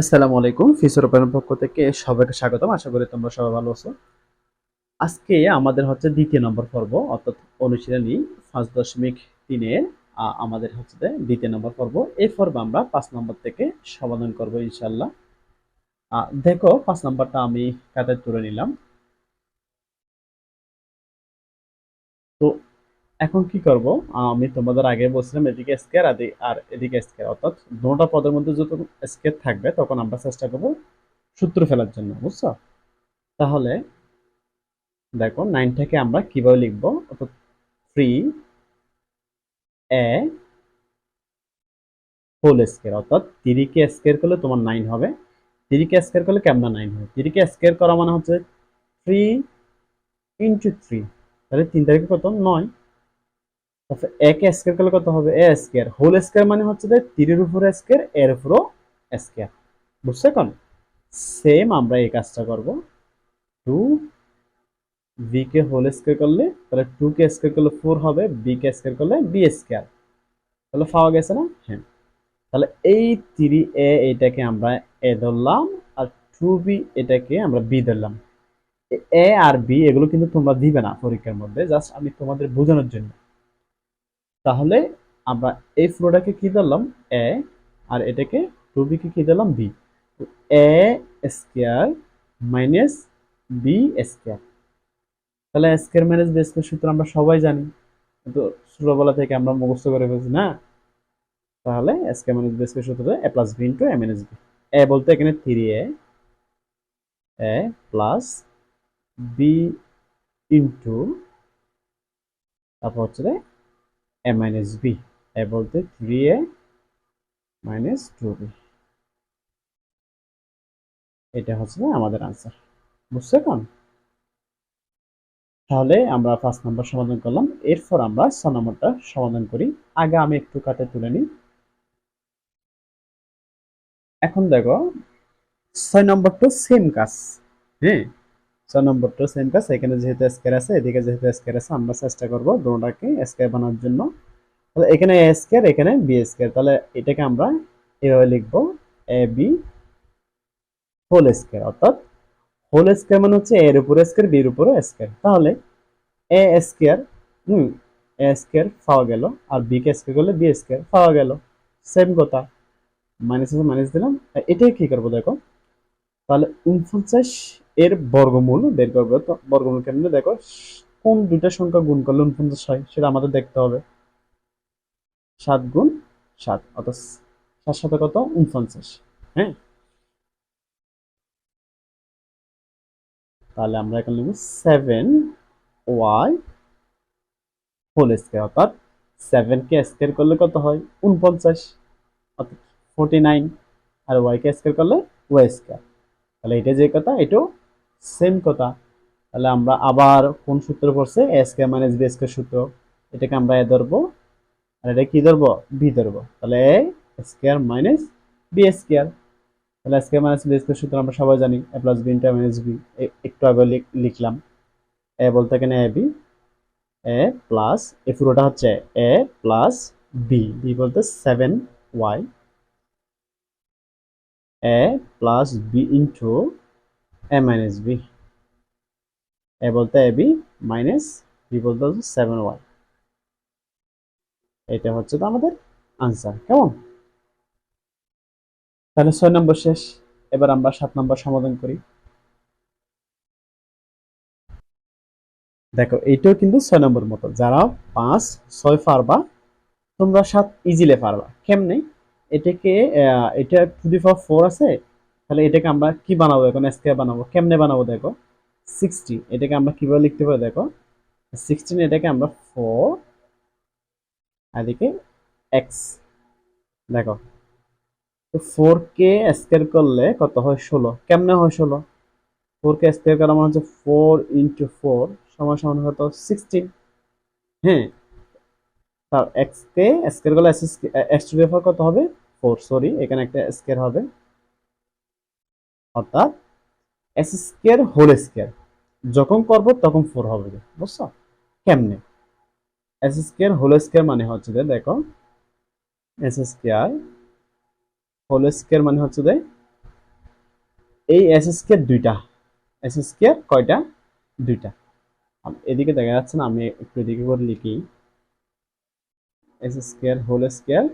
আসসালামু আলাইকুম, ফিসর ওপেনের পক্ষ থেকে সবাইকে স্বাগতম। আশা করি তোমরা সবাই ভালো আছো। আজকে আমাদের হচ্ছে দ্বিতীয় নম্বর পর্ব, অর্থাৎ অনুশীলনী পাঁচ দশমিক তিনের আমাদের হচ্ছে দ্বিতীয় নম্বর পর্ব। এই পর্ব আমরা পাঁচ নম্বর থেকে সমাধান করব ইনশাল্লাহ দেখো, পাঁচ নম্বরটা আমি কাতে তুলে নিলাম। তো এখন কি করব? আমি তোমাদের আগে বলছিলাম এদিকে স্কেয়ার আর এদিকে স্কেয়ার অর্থাৎ দুটো পদের মধ্যে যত স্কেয়ার থাকবে তখন আমরা চেষ্টা করব সূত্র ফেলার জন্য, বুঝছ? তাহলে দেখো নাইনটাকে আমরা কীভাবে লিখব? অর্থাৎ থ্রি এ হোল স্কেয়ার অর্থাৎ তিরিকে স্কেয়ার করলে তোমার নাইন হবে। তিরিকে স্কেয়ার করলে কেমন নাইন হবে তিরিকে স্কেয়ার করা মানে হচ্ছে থ্রি ইন্টু থ্রি তাহলে তিন তারিখে কত? নয়। তারপর একে স্কোয়ার করলে কত হবে? এ স্কোয়ার হোল স্কোয়ার মানে হচ্ছে যে তিরের উপরে স্কোয়ার এর উপরও স্কোয়ার বুঝছ এখন? সেম আমরা এই কাজটা করব। টু বি কে হোল স্কোয়ার করলে, তাহলে টু কে স্কোয়ার করলে ফোর হবে বি কে স্কোয়ার করলে বি স্কোয়ার তাহলে পাওয়া গেছে না? হ্যাঁ। তাহলে এই থ্রি এ এটাকে আমরা এ ধরলাম, আর টু বি এটাকে আমরা বি ধরলাম। এ আর বি এগুলো কিন্তু তোমরা দিবে না পরীক্ষার মধ্যে, জাস্ট আমি তোমাদের বোঝানোর জন্য। তাহলে আমরা এই ফ্লোটাকে কি ধরলাম? এ আর এটাকে টু বিকে কি দিলাম B A square minus B square তাহলে স্কোয়ার মাইনাস বি স্কোয়ার সূত্র আমরা সবাই জানি। কিন্তু ছোটবেলা থেকে আমরা মুখস্থ করে ফেলছি না? তাহলে স্কোয়ার মাইনাস বি স্কোয়ার সূত্র A plus B into A minus B A বলতে এখানে three A A plus B into তারপর হচ্ছে বি এ বলতে three A minus two B এটা হচ্ছে আমাদের আনসার বুঝছ এখন? তাহলে আমরা পাঁচ নম্বর সমাধান করলাম, এরপর আমরা ছ নম্বরটা সমাধান করি। আগে আমি একটু কাটে তুলে নিই। এখন দেখো, ছয় নম্বরটা সেম কাজ হ্যাঁ? ছয় নম্বরটা সেম কাজ এখানে যেহেতু স্কোয়ার আছে এদিকে যেহেতু স্কোয়ার আছে আমরা চেষ্টা করব দুটাকে স্কোয়ার বানানোর জন্য তাহলে এখানে এ স্কোয়ার এখানে বি স্কোয়ার তাহলে এটাকে আমরা এভাবে লিখব এ বি হোল স্কোয়ার অর্থাৎ হোল স্কোয়ার মানে হচ্ছে এর উপরে স্কোয়ার বির উপরে স্কোয়ার তাহলে A square hmm A square পাওয়া গেল আর বি কে স্কোয়ার করলে বি স্কোয়ার পাওয়া গেল সেম কথা মাইনাস মাইনাস দিলাম এটাই কি করব দেখো তাহলে উনপঞ্চাশ এর বর্গমূল, বের করব, তো বর্গমূল কেমনে দেখো, কোন দুইটা সংখ্যা গুণ করলে উনপঞ্চাশ হয়, সেটা আমাদের দেখতে হবে। সাত গুণ সাত, অর্থাৎ সাত সাথে কত? উনপঞ্চাশ হ্যাঁ? তাহলে আমরা এখানে লিখব সেভেন ওয়াই হোল স্কোয়ার অর্থাৎ সেভেন কে স্কোয়ার করলে কত হয়? উনপঞ্চাশ, অর্থাৎ ফোরটি নাইন আর ওয়াই কে স্কোয়ার করলে ওয়াই স্কোয়ার তাহলে এটা যে কথা, এটাও সেম কথা। তাহলে আমরা আবার কোন সূত্র পড়ছে? A square minus B square সূত্র। এটাকে আমরা এ ধরবো। আর এটা কি ধরবো? বি ধরবো। তাহলে A square minus B square তাহলে স্কোয়ার মাইনাস বি স্কোয়ার সূত্র আমরা সবাই জানি। A plus B into minus B একটু আগে লিখ- লিখলাম। এ বলতে এখানে এ বি এ প্লাস এই পুরোটা হচ্ছে এ প্লাস বি বি বলতে seven Y A plus B into A minus B A বলতে এ বি মাইনাস বি বলতে হচ্ছে সেভেন ওয়াই এটা হচ্ছে তো আমাদের আনসার কেমন? তাহলে ছয় নম্বর শেষ, এবার আমরা সাত নম্বর সমাধান করি। দেখো, এইটাও কিন্তু ছয় নম্বর মতো। যারা পাঁচ, ছয় পারবা, তোমরা সাত ইজিলে পারবা। কেমনে? এটাকে এটা টু দি পাওয়ার ফোর আছে তাহলে এটাকে আমরা কি বানাবো এখন? স্কোয়ার বানাবো। কেমনে বানাবো দেখো? সিক্সটি এটাকে আমরা কীভাবে লিখতে পারি দেখো? সিক্সটিন এটাকে আমরা ফোর আর এদিকে এক্স দেখো, তো ফোর কে স্কোয়ার করলে কত হয়? ষোলো। কেমনে হয় ষোলো? ফোর কে স্কোয়ার করা মানে হচ্ছে ফোর ইন্টু ফোর সমান সমান কত সিক্সটিন হ্যাঁ তার এক্স কে স্কোয়ার করলে এক্স টু কত হবে? ফোর সরি এখানে একটা স্কোয়ার হবে। অর্থাৎ এস স্কোয়ার হোল স্কোয়ার। যখন করব তখন ফোর হবে বুঝছ? কেমনে? এস স্কোয়ার হোল স্কোয়ার মানে হচ্ছে যে দেখো, এস স্কোয়ার হোল স্কোয়ার মানে হচ্ছে যে এই এস স্কোয়ার দুইটা, এস স্কোয়ার কয়টা? দুইটা। এদিকে দেখা যাচ্ছে না, আমি একটু এদিকে করে লিখি। এস স্কোয়ার হোল স্কোয়ার,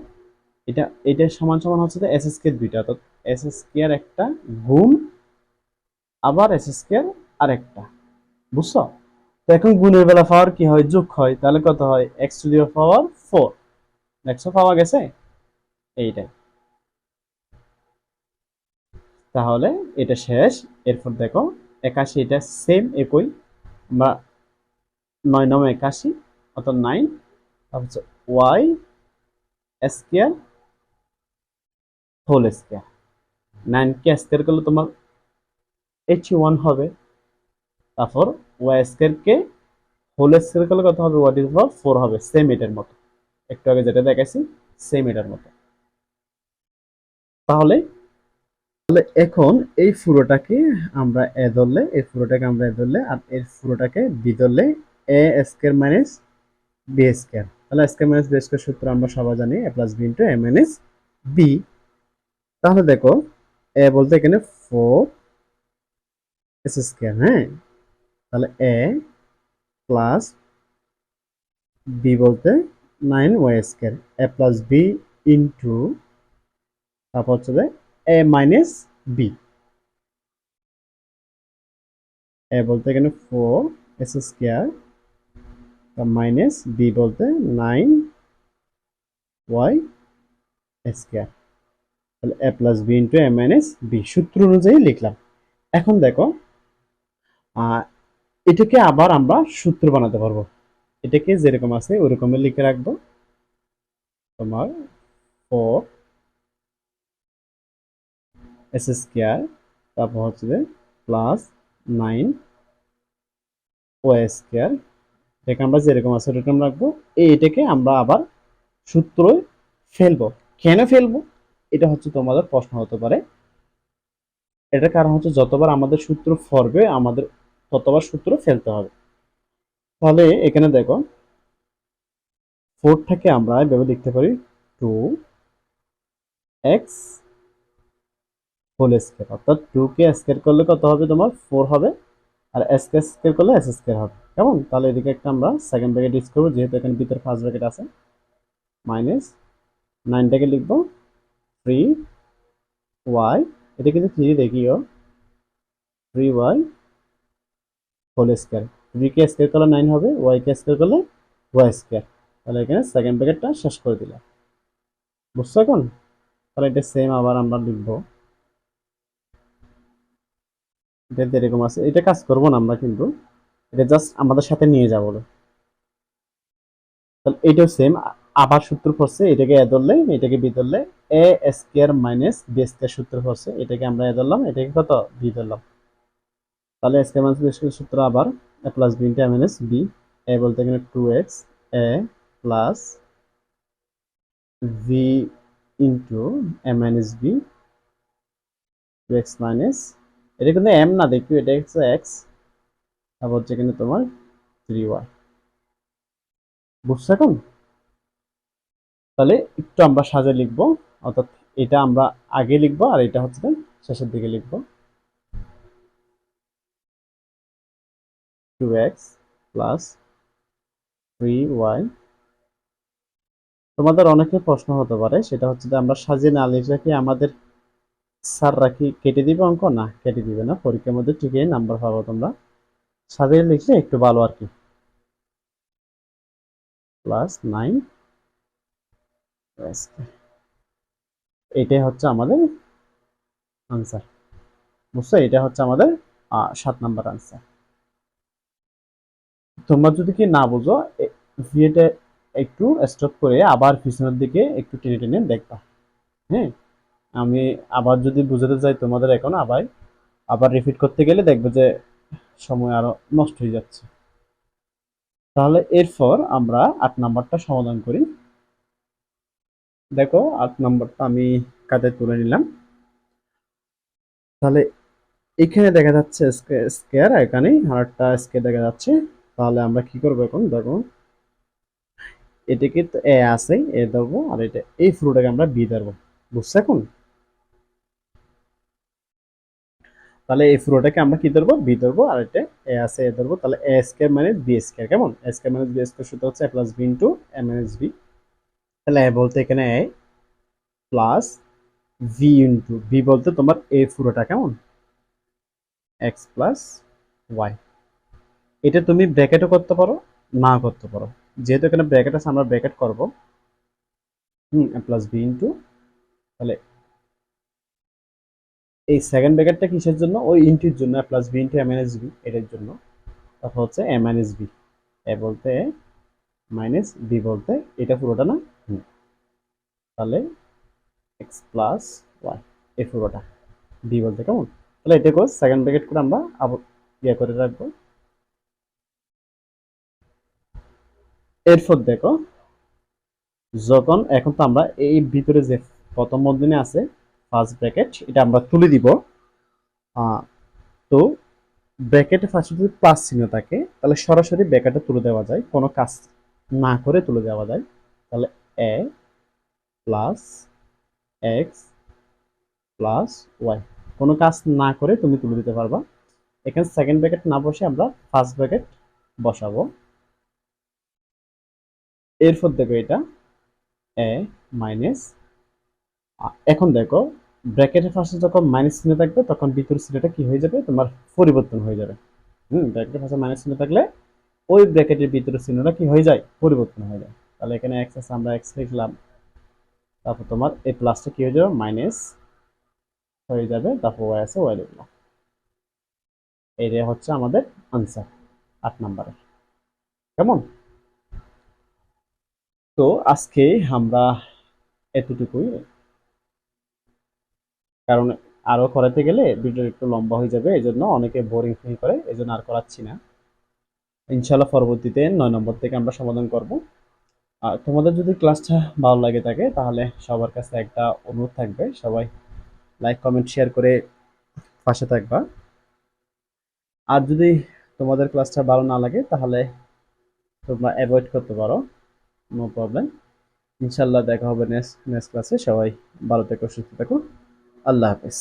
এটা এটা সমান সমান হচ্ছে যে এস স্কোয়ার দুইটা, অর্থাৎ এস স্কোয়ার একটা গুণ, আবার এস স্কোয়ার আরেকটা। বুঝছ? তো এখন গুণের বেলা পাওয়ার কি হয়? যোগ হয়। তাহলে কত হয়? X to the power four দেখছ? পাওয়া গেছে? এইটাই তাহলে এটা শেষ। এরপর দেখো, একাশি এটা সেম একই। আমরা নয় নয় একাশি, অর্থাৎ নাইন তারপর ওয়াই স্কোয়ার হোল স্কোয়ার নাইনকে স্কোয়ার করলে তোমার এইচ ওয়ান হবে। তারপর ওয়াই স্কোয়ারকে হোল স্কোয়ার করলে কত হবে? ওয়াট ইজ পাওয়ার ফোর হবে। সেম এটার মতো। একটু আগে যেটা দেখাইছি সেম এটার মতো। তাহলে তাহলে এখন এই পুরোটাকে আমরা এ ধরলে, এই পুরোটাকে আমরা এ ধরলে, আর এর পুরোটাকে বি ধরলে A square minus B square. তাহলে স্কোয়ার মাইনাস বি স্কোয়ার সূত্র আমরা সবাই জানি, A plus B into A minus B. তাহলে দেখো এ বলতে এখানে ফোর এস স্কোয়ার হ্যাঁ? তাহলে এ প্লাস বি বলতে nine Y square A plus B into তারপর হচ্ছে এ মাইনাস বি এ বলতে এখানে four S square minus B বলতে নাইন ওয়াই স্কোয়ার তাহলে A plus B into A minus B সূত্র অনুযায়ী লিখলাম। এখন দেখো এটাকে আবার আমরা সূত্র বানাতে পারব। এটাকে যেরকম আছে ওরকমই লিখে রাখব। তোমার ফোর এস স্কোয়ার তারপর হচ্ছে যে প্লাস নাইন ও স্কোয়ার এটাকে আমরা যেরকম আছে ওরকম রাখব। এটাকে আমরা আবার সূত্রই ফেলব। কেন ফেলব? এটা হচ্ছে তোমাদের প্রশ্ন হতে পারে। এটার কারণ হচ্ছে যতবার আমাদের সূত্র ফরবে, আমাদের ততবার সূত্র ফেলতে হবে। তাহলে এখানে দেখো ফোরটাকে আমরা এভাবে লিখতে পারি টু এক্স হোল স্কোয়ার অর্থাৎ টু কে স্কোয়ার করলে কত হবে তোমার? ফোর হবে। আর এস কে স্কোয়ার করলে এস স্কোয়ার হবে। কেমন? তাহলে এদিকে একটা আমরা সেকেন্ড ব্র্যাকেট ইউজ করব, যেহেতু এখানে ভিতরে ফার্স্ট ব্র্যাকেট আছে। মাইনাস নাইনটাকে লিখব। থ্রি ওয়াই এটা কিন্তু থ্রি দেখিও। থ্রি ওয়াই হোল স্কোয়ার কে স্কোয়ার করলে নাইন হবে স্কোয়ার করলে ওয়াই স্কোয়ার তাহলে এখানে সেকেন্ড ব্র্যাকেটটা শেষ করে দিলাম। বুঝছ এখন? তাহলে এটা সেম আবার আমরা লিখব। এটা আছে, এটা কাজ করব না আমরা কিন্তু। এটা জাস্ট আমাদের সাথে নিয়ে যাব। তাহলে এটাও সেম আবার সূত্র পড়ছে এটাকে এ ধরলে, এটাকে বি ধরলে A square minus B square সূত্র পড়ছে এটাকে আমরা এ ধরলাম, এটাকে কত? বি ধরলাম। তাহলে স্কোয়ার মাইনাস বি স্কোয়ার সূত্র আবার A plus B into minus B A বলতে এখানে two X A plus V into A minus B two X minus এটা কিন্তু এম না, দেখি, এটা হচ্ছে এক্স তারপর হচ্ছে তোমার থ্রি ওয়াই বুঝছ এখন? তাহলে একটু আমরা সাজে লিখব, অর্থাৎ এটা আমরা আগে লিখব আর এটা হচ্ছে শেষের দিকে লিখব। Two X plus three Y তোমাদের অনেকের প্রশ্ন হতে পারে, সেটা হচ্ছে যে আমরা সাজিয়ে না লিখলে কি আমাদের স্যার রাখি কেটে দিবে অঙ্ক? না, কেটে দিবে না, পরীক্ষার মধ্যে ঠিকই নাম্বার পাবো তোমরা। সাজিয়ে লিখলে একটু ভালো আর কি। প্লাস নাইন এটাই হচ্ছে আমাদের আনসার বুঝছ? এটা হচ্ছে আমাদের সাত নাম্বার আনসার তোমরা যদি কি না একটু স্টপ করে আবার পিছনের দিকে একটু টেনে টেনে দেখবা। হ্যাঁ? আমি আবার যদি বুঝাতে যাই তোমাদের এখন আবার আবার রিপিট করতে গেলে দেখবে যে সময় আরও নষ্ট হয়ে যাচ্ছে। তাহলে এরপর আমরা আট নাম্বারটা সমাধান করি। দেখো, আট নাম্বারটা আমি কাজে তুলে নিলাম। তাহলে এখানে দেখা যাচ্ছে স্কোয়ার এখানে আর একটা স্কোয়ার দেখা যাচ্ছে। তাহলে আমরা কি করব এখন? দেখো, এটাকে তো এ আছে, এ ধরবো, আর এটা, এই ফ্রুটাকে আমরা বি ধরবো। বুঝছ এখন? তাহলে এই পুরোটাকে আমরা কি ধরবো? বি ধরবো, আর এটা এ আছে, এ ধরবো। তাহলে A square minus B square, কেমন? A square minus B square সূত্র হচ্ছে A plus B into A minus B. তাহলে এ বলতে এখানে A plus V into V বলতে তোমার এ পুরোটা কেমন? এক্স প্লাস ওয়াই এটা তুমি ব্র্যাকেটও করতে পারো না করতে পারো। যেহেতু এখানে ব্র্যাকেট আছে, আমরা ব্র্যাকেট করব। হুম প্লাস বি ইন্টু তাহলে এই সেকেন্ড ব্র্যাকেটটা কিসের জন্য? ওই ইন্টুর জন্য plus B into M S B এটার জন্য। তারপর হচ্ছে এম এস বি এ বলতে মাইনাস বি বলতে এটা পুরোটা না? তাহলে এক্স প্লাস ওয়াই এই পুরোটা বি বলতে কেমন? তাহলে এটাকে সেকেন্ড ব্র্যাকেট করে আমরা ইয়ে করে রাখব। এরপর দেখো, যখন, এখন তো আমরা এই ভিতরে যে প্রথম বন্ধনী আছে ফার্স্ট ব্র্যাকেট এটা আমরা তুলে দিব। তো ব্র্যাকেটে ফার্স্টে যদি প্লাস চিহ্ন থাকে, তাহলে সরাসরি ব্র্যাকেটে তুলে দেওয়া যায়, কোনো কাজ না করে তুলে দেওয়া যায়। তাহলে A plus X plus Y কোনো কাজ না করে তুমি তুলে দিতে পারবা। এখানে সেকেন্ড ব্র্যাকেট না বসে আমরা ফার্স্ট ব্র্যাকেট বসাবো। এরপর দেখো এটা এ মাইনাস এখন দেখো ব্র্যাকেটের ফার্স্টে যখন মাইনাস চিহ্ন থাকবে, তখন ভিতর চিহ্নটা কি হয়ে যাবে? তোমার পরিবর্তন হয়ে যাবে। হুম ব্র্যাকেটের ফার্স্টে মাইনাস চিহ্ন থাকলে ওই ব্র্যাকেটের ভিতরে চিহ্নটা কি হয়ে যায়? পরিবর্তন হয়ে যায়। তাহলে এখানে এক্স আছে, আমরা এক্স লিখলাম। তারপর তোমার এই প্লাসটা কি হয়ে যাবে? মাইনাস হয়ে যাবে, তারপর ওয়াই আছে ওয়াই লিখলাম এটা হচ্ছে আমাদের আনসার আট নাম্বারের কেমন? তো আজকে আমরা এতটুকুই। কারণ আরও করাতে গেলে ভিডিও একটু লম্বা হয়ে যাবে এই জন্য অনেকে বোরিং ফিল করে এই জন্য আর করাচ্ছি না। ইনশাল্লাহ পরবর্তীতে নয় নম্বর থেকে আমরা সমাধান করব। তোমাদের যদি ক্লাসটা ভালো লাগে থাকে, তাহলে সবার কাছে একটা অনুরোধ থাকবে। সবাই লাইক কমেন্ট শেয়ার করে পাশে থাকবা। আর যদি তোমাদের ক্লাসটা ভালো না লাগে, তাহলে তোমরা অ্যাভয়েড করতে পারো। নো প্রবলেম ইনশাল্লাহ দেখা হবে নেক্সট নেক্সট ক্লাসে সবাই ভালো থেকো, সুস্থ থেকো। আল্লাহ হাফেজ।